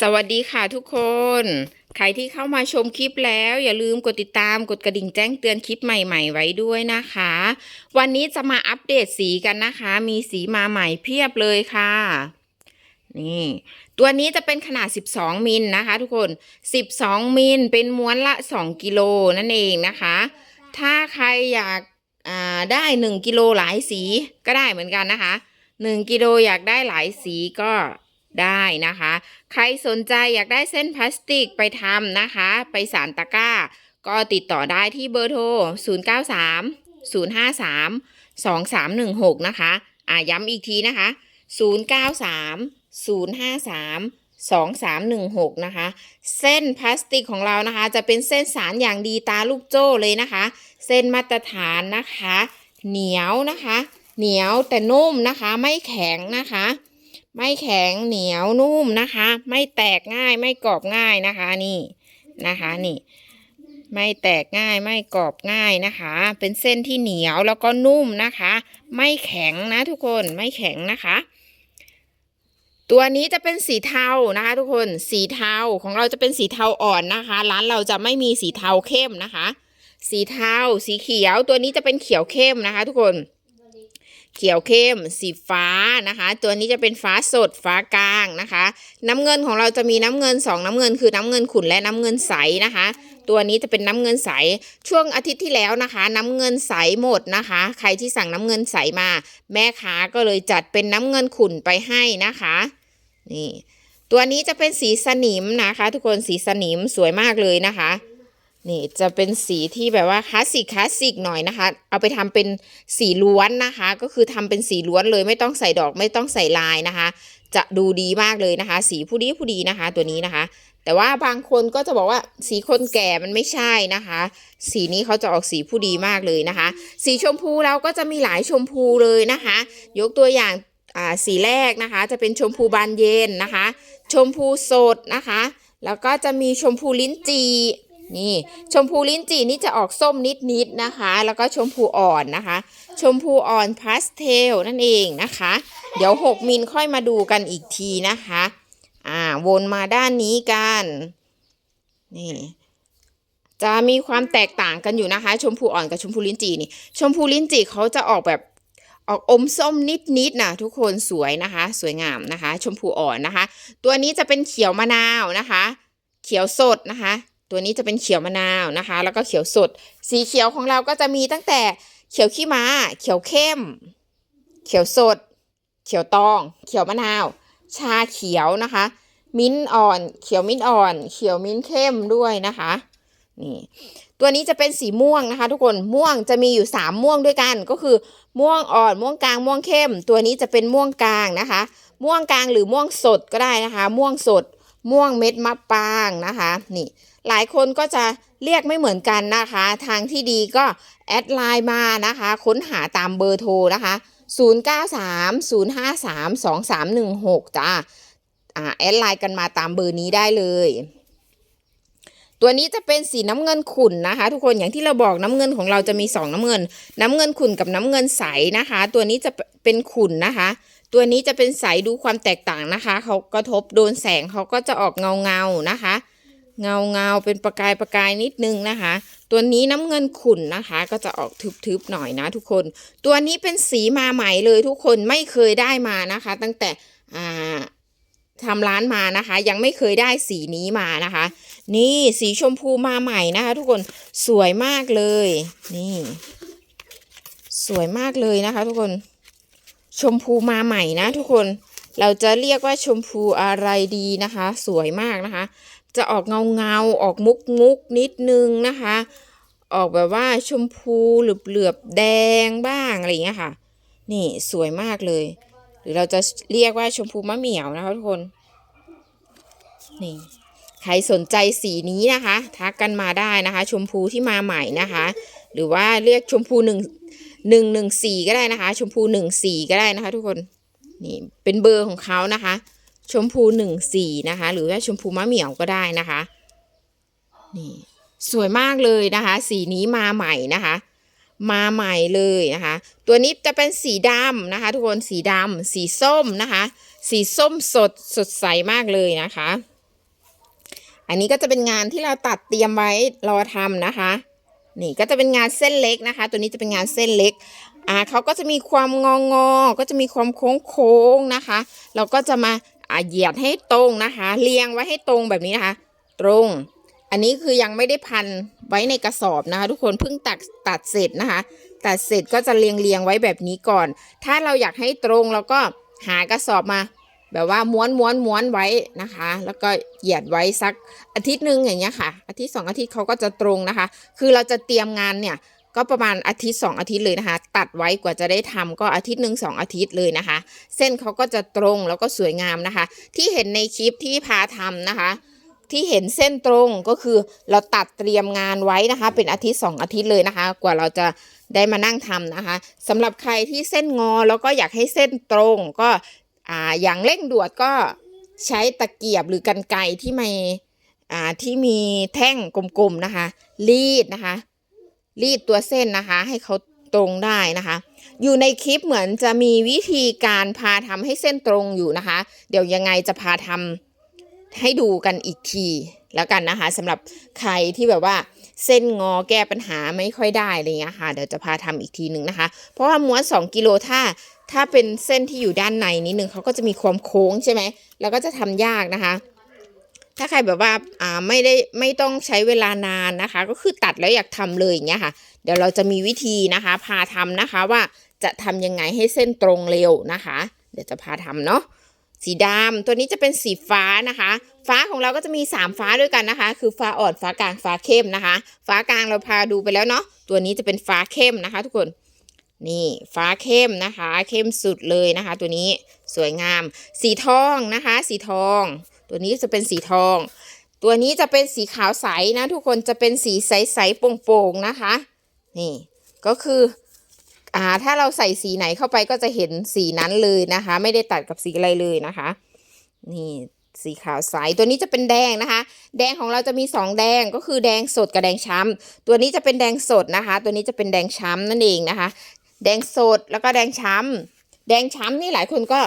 สวัสดีค่ะทุกคน ใครที่เข้ามาชมคลิปแล้วอย่าลืมกดติดตามกดกระดิ่งแจ้งเตือนคลิปใหม่ ๆ ไว้ด้วยนะคะ วันนี้จะมาอัปเดตสีกันนะคะ มีสีมาใหม่เพียบเลยค่ะ นี่ ตัวนี้จะเป็นขนาด 12 มิลนะคะทุกคน 12 มิลเป็นม้วนละ 2 กิโลนั่นเองนะคะ ถ้าใครอยากได้ 1 กิโลหลายสีก็ได้เหมือนกันนะคะ 1 กิโลอยากได้หลายสีก็ ได้นะคะ ใครสนใจอยากได้เส้นพลาสติกไปทำนะคะ ไปสารตะกร้า ก็ติดต่อได้ที่เบอร์โทร 093 053 2316 นะคะ อ่าย้ำอีกทีนะคะ 093 053 2316 นะคะ เส้นพลาสติกของเรานะคะ จะเป็นเส้นสารอย่างดีตาลูกโจ้เลยนะคะ เส้นมาตรฐานนะคะ เหนียวนะคะ เหนียวแต่นุ่มนะคะ ไม่แข็งนะคะ ไม่แข็งเหนียวนุ่มนะคะ ไม่แตกง่ายไม่กรอบง่ายนะคะนี่นะคะนี่ ไม่แตกง่ายไม่กรอบง่ายนะคะ เป็นเส้นที่เหนียวแล้วก็นุ่มนะคะ ไม่แข็งนะทุกคนไม่แข็งนะคะ ตัวนี้จะเป็นสีเทานะคะ ทุกคนสีเทาของเราจะเป็นสีเทาอ่อนนะคะ ร้านเราจะไม่มีสีเทาเข้มนะคะ สีเทาสีเขียวตัวนี้จะเป็นเขียวเข้มนะคะ ทุกคน เขียวเข้ม สีฟ้านะคะ ตัวนี้จะเป็นฟ้าสดฟ้ากลางนะคะ น้ำเงินของเราจะมีน้ำเงินสองน้ำเงินคือน้ำเงินขุ่นและน้ำเงินใสนะคะ ตัวนี้จะเป็นน้ำเงินใส ช่วงอาทิตย์ที่แล้วนะคะ น้ำเงินใสหมดนะคะ ใครที่สั่งน้ำเงินใสมา แม่ค้าก็เลยจัดเป็นน้ำเงินขุ่นไปให้นะคะนี่ตัวนี้จะเป็นสีสนิมนะคะ ทุกคนสีสนิมสวยมากเลยนะคะ นี่จะเป็นสีที่แบบว่าคลาสสิกคลาสสิกหน่อยนะคะ เอาไปทำเป็นสีล้วนนะคะ ก็คือทำเป็นสีล้วนเลยไม่ต้องใส่ดอกไม่ต้องใส่ลายนะคะ จะดูดีมากเลยนะคะ สีผู้ดีผู้ดีนะคะ ตัวนี้นะคะ แต่ว่าบางคนก็จะบอกว่าสีคนแก่มันไม่ใช่นะคะ สีนี้เขาจะออกสีผู้ดีมากเลยนะคะ สีชมพูเราก็จะมีหลายชมพูเลยนะคะ ยกตัวอย่างอ่าสีแรกนะคะ จะเป็นชมพูบานเย็นนะคะ ชมพูสดนะคะแล้วก็จะมีชมพูลิ้นจี นี่ชมพูลิ้นจี่นี่จะออกส้มนิดๆนะคะ แล้วก็ชมพูอ่อนนะคะ ชมพูอ่อนพาสเทลนั่นเองนะคะ เดี๋ยว 6 มิลค่อยมาดูกันอีกทีนะคะ อ่าวนมาด้านนี้กันนี่จะมีความแตกต่างกันอยู่นะคะ ชมพูอ่อนกับชมพูลิ้นจี่นี่ ชมพูลิ้นจี่เขาจะออกแบบออกอมส้มนิดๆนะทุกคนสวยนะคะ สวยงามนะคะ ชมพูอ่อนนะคะ ตัวนี้จะเป็นเขียวมะนาวนะคะ เขียวสดนะคะ ตัวนี้จะเป็นเขียวมะนาวนะคะ แล้วก็เขียวสด สีเขียวของเราก็จะมีตั้งแต่เขียวขี้ม้า เขียวเข้ม เขียวสด เขียวตอง เขียวมะนาว ชาเขียวนะคะ มิ้นอ่อน เขียวมิ้นอ่อน เขียวมิ้นเข้มด้วยนะคะนี่ตัวนี้จะเป็นสีม่วงนะคะ ทุกคนม่วงจะมีอยู่สามม่วงด้วยกัน ก็คือม่วงอ่อนม่วงกลางม่วงเข้ม ตัวนี้จะเป็นม่วงกลางนะคะ ม่วงกลางหรือม่วงสดก็ได้นะคะ ม่วงสด ม่วงเม็ดมะปรางนะคะ นี่ หลายคนก็จะเรียกไม่เหมือนกันนะคะ ทางที่ดีก็แอดไลน์มานะคะ ค้นหาตามเบอร์โทรนะคะ 0930532316 จ้าอ่าแอดไลน์กันมาตามเบอร์นี้ได้เลย ตัวนี้จะเป็นสีน้ำเงินขุ่นนะคะ ทุกคนอย่างที่เราบอกน้ำเงินของเราจะมีสองน้ำเงิน น้ำเงินขุ่นกับน้ำเงินใสนะคะ ตัวนี้จะเป็นขุ่นนะคะ ตัวนี้จะเป็นใสดูความแตกต่างนะคะ เขากระทบโดนแสงเขาก็จะออกเงาเงานะคะ เงาเงาเป็นประกายประกายนิดนึงนะคะ ตัวนี้น้ำเงินขุ่นนะคะ ก็จะออกทึบๆหน่อยนะทุกคน ตัวนี้เป็นสีมาใหม่เลยทุกคนไม่เคยได้มานะคะ ตั้งแต่อ่าทำร้านมานะคะ ยังไม่เคยได้สีนี้มานะคะ นี่สีชมพูมาใหม่นะคะ ทุกคนสวยมากเลย นี่ สวยมากเลยนะคะ ทุกคนชมพูมาใหม่นะ ทุกคนเราจะเรียกว่าชมพูอะไรดีนะคะ สวยมากนะคะ จะออกเงาเงาออกมุกมุกนิดนึงนะคะ ออกแบบว่าชมพูเหลือบเหลือบแดงบ้างอะไรอย่างเงี้ยค่ะ นี่สวยมากเลย หรือเราจะเรียกว่าชมพูมะเหมี่ยวนะคะทุกคน นี่ใครสนใจสีนี้นะคะ ทักกันมาได้นะคะ ชมพูที่มาใหม่นะคะ หรือว่าเรียกชมพูหนึ่งหนึ่งหนึ่งสี่ก็ได้นะคะ ชมพูหนึ่งสี่ก็ได้นะคะ ทุกคนนี่เป็นเบอร์ของเขานะคะ ชมพูหนึ่งสีนะคะ หรือว่าชมพูมะเหมี่ยวก็ได้นะคะนี่สวยมากเลยนะคะ สีนี้มาใหม่นะคะ มาใหม่เลยนะคะ ตัวนี้จะเป็นสีดำนะคะ ทุกคนสีดำสีส้มนะคะ สีส้มสดสดใสมากเลยนะคะ อันนี้ก็จะเป็นงานที่เราตัดเตรียมไว้รอทำนะคะ นี่ก็จะเป็นงานเส้นเล็กนะคะ ตัวนี้จะเป็นงานเส้นเล็กอ่าเขาก็จะมีความงองอก็จะมีความโค้งโค้งนะคะ เราก็จะมา อ่าเหยียดให้ตรงนะคะ เรียงไว้ให้ตรงแบบนี้นะคะ ตรง อันนี้คือยังไม่ได้พันไว้ในกระสอบนะคะ ทุกคนเพิ่งตัดตัดเสร็จนะคะ ตัดเสร็จก็จะเรียงเรียงไว้แบบนี้ก่อน ถ้าเราอยากให้ตรงเราก็หากระสอบมา แบบว่าม้วนม้วนม้วนไว้นะคะ แล้วก็เหยียดไว้สักอาทิตย์หนึ่งอย่างเงี้ยค่ะ อาทิตย์สองอาทิตย์เขาก็จะตรงนะคะ คือเราจะเตรียมงานเนี่ย ก็ประมาณอาทิตย์สองอาทิตย์เลยนะคะ ตัดไว้กว่าจะได้ทำก็อาทิตย์หนึ่งสองอาทิตย์เลยนะคะ เส้นเขาก็จะตรงแล้วก็สวยงามนะคะ ที่เห็นในคลิปที่พาทำนะคะ ที่เห็นเส้นตรงก็คือเราตัดเตรียมงานไว้นะคะ เป็นอาทิตย์สองอาทิตย์เลยนะคะ กว่าเราจะได้มานั่งทำนะคะสำหรับใครที่เส้นงอแล้วก็อยากให้เส้นตรงก็อ่าอย่างเร่งด่วนก็ใช้ตะเกียบหรือกันไกที่มีอ่าที่มีแท่งกลมๆนะคะ รีดนะคะ รีดตัวเส้นนะคะ ให้เขาตรงได้นะคะ อยู่ในคลิปเหมือนจะมีวิธีการพาทำให้เส้นตรงอยู่นะคะ เดี๋ยวยังไงจะพาทำให้ดูกันอีกทีแล้วกันนะคะสำหรับใครที่แบบว่าเส้นงอแก้ปัญหาไม่ค่อยได้อะไรเงี้ยค่ะ เดี๋ยวจะพาทำอีกทีหนึ่งนะคะ เพราะว่าม้วน 2 กิโลถ้า ถ้าเป็นเส้นที่อยู่ด้านในนิดนึงเขาก็จะมีความโค้งใช่ไหมแล้วก็จะทำยากนะคะ ถ้าใครแบบว่าอ่าไม่ได้ไม่ต้องใช้เวลานานนะคะ ก็คือตัดแล้วอยากทำเลยอย่างเงี้ยค่ะ เดี๋ยวเราจะมีวิธีนะคะ พาทำนะคะว่าจะทำยังไงให้เส้นตรงเร็วนะคะ เดี๋ยวจะพาทำเนาะสีดำตัวนี้จะเป็นสีฟ้านะคะ ฟ้าของเราก็จะมี 3 ฟ้าด้วยกันนะคะ คือฟ้าอ่อนฟ้ากลางฟ้าเข้มนะคะ ฟ้ากลางเราพาดูไปแล้วเนาะตัวนี้จะเป็นฟ้าเข้มนะคะ ทุกคนนี่ฟ้าเข้มนะคะ เข้มสุดเลยนะคะ ตัวนี้สวยงาม สีทองนะคะ สีทอง ตัวนี้จะเป็นสีทอง ตัวนี้จะเป็นสีขาวใสนะทุกคนจะเป็นสีใสๆโป่งๆนะคะ นี่ก็คืออ่าถ้าเราใส่สีไหนเข้าไปก็จะเห็นสีนั้นเลยนะคะ ไม่ได้ตัดกับสีอะไรเลยนะคะ นี่สีขาวใสตัวนี้จะเป็นแดงนะคะ แดงของเราจะมีสองแดงก็คือแดงสดกับแดงช้ำตัวนี้จะเป็นแดงสดนะคะ ตัวนี้จะเป็นแดงช้ำนั่นเองนะคะ แดงสดแล้วก็แดงช้ำแดงช้ำนี่หลายคนก็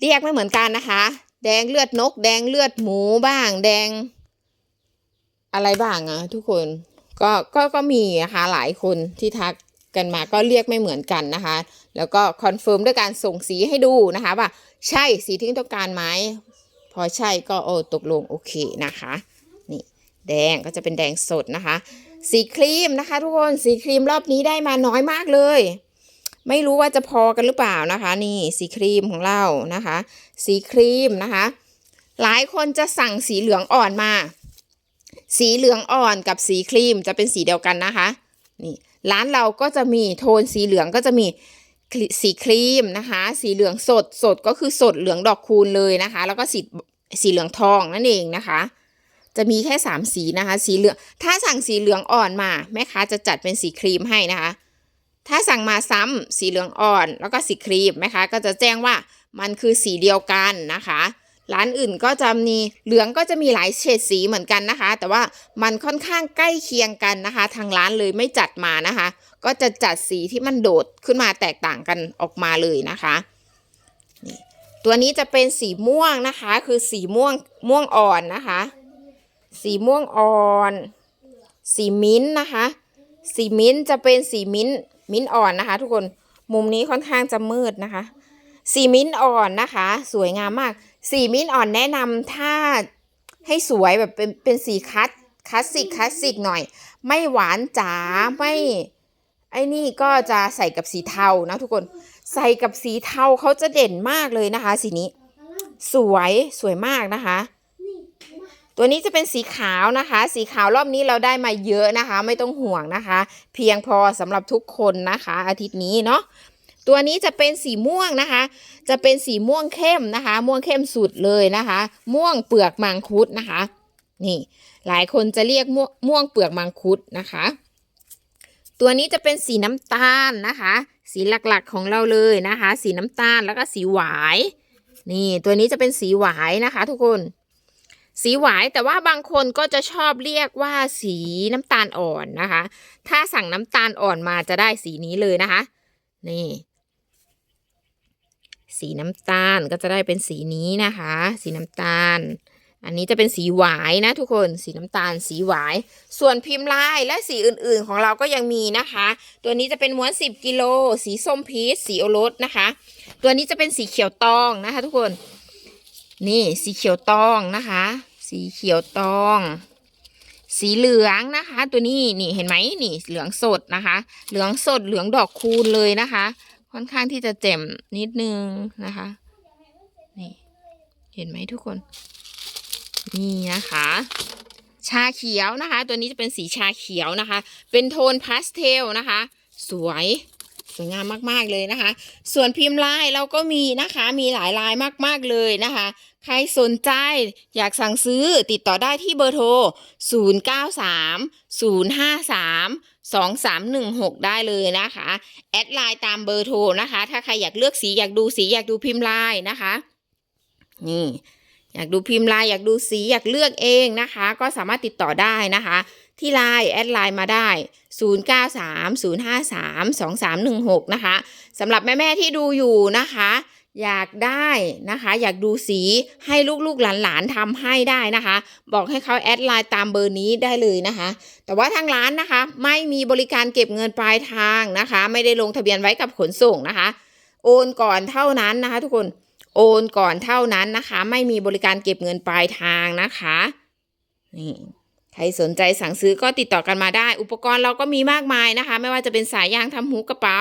เรียกไม่เหมือนกันนะคะ แดงเลือดนก แดงเลือดหมูบ้าง แดง อะไรบ้างอะทุกคน ก็ก็ก็มีนะคะหลายคนที่ทักกันมาก็เรียกไม่เหมือนกันนะคะ แล้วก็คอนเฟิร์มด้วยการส่งสีให้ดูนะคะว่าใช่สีที่ต้องการไหมพอใช่ก็โอ้ตกลงโอเคนะคะ นี่แดงก็จะเป็นแดงสดนะคะ สีครีมนะคะ ทุกคนสีครีมรอบนี้ได้มาน้อยมากเลย ไม่รู้ว่าจะพอกันหรือเปล่านะคะ นี่สีครีมของเรานะคะ สีครีมนะคะ หลายคนจะสั่งสีเหลืองอ่อนมา สีเหลืองอ่อนกับสีครีมจะเป็นสีเดียวกันนะคะ นี่ร้านเราก็จะมีโทนสีเหลืองก็จะมีสีครีมนะคะ สีเหลืองสดสดก็คือสดเหลืองดอกคูณเลยนะคะ แล้วก็สีสีเหลืองทองนั่นเองนะคะ จะมีแค่สามสีนะคะ สีเหลืองถ้าสั่งสีเหลืองอ่อนมาแม่ค้าจะจัดเป็นสีครีมให้นะคะ ถ้าสั่งมาซ้ำสีเหลืองอ่อน แล้วก็สีครีมแม่ค้าก็จะแจ้งว่ามันคือสีเดียวกันนะคะ ร้านอื่นก็จะมีเหลืองก็จะมีหลายเฉดสีเหมือนกันนะคะ แต่ว่ามันค่อนข้างใกล้เคียงกันนะคะ ทางร้านเลยไม่จัดมานะคะ ก็จะจัดสีที่มันโดดขึ้นมาแตกต่างกันออกมาเลยนะคะตัวนี้จะเป็นสีม่วงนะคะ คือสีม่วงม่วงอ่อนนะคะ สีม่วงอ่อน สีมิ้นท์นะคะ สีมิ้นท์จะเป็นสีมิ้นท์ มิ้นอ่อนนะคะ ทุกคนมุมนี้ค่อนข้างจะมืดนะคะ สีมิ้นอ่อนนะคะ สวยงามมาก สีมิ้นอ่อนแนะนำถ้าให้สวยแบบเป็นเป็นสีคัสคลาสสิกคลาสสิกหน่อย ไม่หวานจ๋าไม่ไอ้นี่ก็จะใส่กับสีเทานะทุกคนใส่กับสีเทาเขาจะเด่นมากเลยนะคะ สีนี้ สวยสวยมากนะคะ ตัวนี้จะเป็นสีขาวนะคะ สีขาวรอบนี้เราได้มาเยอะนะคะ ไม่ต้องห่วงนะคะ เพียงพอสำหรับทุกคนนะคะ อาทิตย์นี้เนาะตัวนี้จะเป็นสีม่วงนะคะ จะเป็นสีม่วงเข้มนะคะ ม่วงเข้มสุดเลยนะคะ ม่วงเปลือกมังคุดนะคะ นี่ หลายคนจะเรียกม่วงม่วงเปลือกมังคุดนะคะ ตัวนี้จะเป็นสีน้ำตาลนะคะ สีหลักๆของเราเลยนะคะ สีน้ำตาลแล้วก็สีหวาย นี่ ตัวนี้จะเป็นสีหวายนะคะ ทุกคน สีหวายแต่ว่าบางคนก็จะชอบเรียกว่าสีน้ำตาลอ่อนนะคะ ถ้าสั่งน้ำตาลอ่อนมาจะได้สีนี้เลยนะคะ นี่ สีน้ำตาลก็จะได้เป็นสีนี้นะคะ สีน้ำตาล อันนี้จะเป็นสีหวายนะทุกคนสีน้ำตาลสีหวาย ส่วนพิมพ์ลายและสีอื่นๆของเราก็ยังมีนะคะ ตัวนี้จะเป็นม้วน 10กิโลสีส้มพีชสีโอรสนะคะ ตัวนี้จะเป็นสีเขียวตองนะคะ ทุกคนนี่สีเขียวตองนะคะ สีเขียวตอง สีเหลืองนะคะ ตัวนี้นี่เห็นไหมนี่เหลืองสดนะคะ เหลืองสดเหลืองดอกคูณเลยนะคะ ค่อนข้างที่จะแจ่มนิดนึงนะคะนี่เห็นไหมทุกคน นี่นะคะ ชาเขียวนะคะ ตัวนี้จะเป็นสีชาเขียวนะคะ เป็นโทนพาสเทลนะคะ สวย สวยงามมากๆเลยนะคะ ส่วนพิมพ์ลายเราก็มีนะคะ มีหลายลายมากๆเลยนะคะ ใครสนใจอยากสั่งซื้อติดต่อได้ที่เบอร์โทร 093 053 2316 ได้เลยนะคะ แอดไลน์ตามเบอร์โทรนะคะ ถ้าใครอยากเลือกสีอยากดูสีอยากดูพิมพ์ลายนะคะ นี่อยากดูพิมพ์ลายอยากดูสีอยากเลือกเองนะคะ ก็สามารถติดต่อได้นะคะ ที่ไลน์แอดไลน์มาได้ 0930532316 นะคะสำหรับแม่ๆที่ดูอยู่นะคะ อยากได้นะคะ อยากดูสีให้ลูกๆหลานๆทำให้ได้นะคะ บอกให้เขาแอดไลน์ตามเบอร์นี้ได้เลยนะคะ แต่ว่าทางร้านนะคะ ไม่มีบริการเก็บเงินปลายทางนะคะ ไม่ได้ลงทะเบียนไว้กับขนส่งนะคะ โอนก่อนเท่านั้นนะคะ ทุกคนโอนก่อนเท่านั้นนะคะ ไม่มีบริการเก็บเงินปลายทางนะคะนี่ ใครสนใจสั่งซื้อก็ติดต่อกันมาได้ อุปกรณ์เราก็มีมากมายนะคะ ไม่ว่าจะเป็นสายยางทำหูกระเป๋า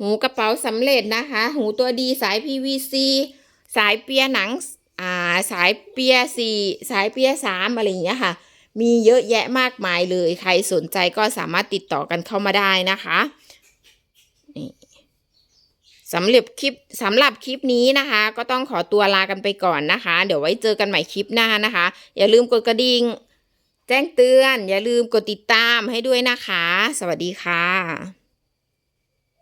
หูกระเป๋าสำเร็จนะคะ หูตัวดีสาย PVC สายเปียหนังอ่าสายเปียสี่สายเปียสามอะไรอย่างเงี้ยค่ะ มีเยอะแยะมากมายเลย ใครสนใจก็สามารถติดต่อกันเข้ามาได้นะคะสำหรับคลิปสำหรับคลิปนี้นะคะ ก็ต้องขอตัวลากันไปก่อนนะคะ เดี๋ยวไว้เจอกันใหม่คลิปหน้านะคะ อย่าลืมกดกระดิ่ง แจ้งเตือน อย่าลืมกดติดตามให้ด้วยนะคะ สวัสดีค่ะ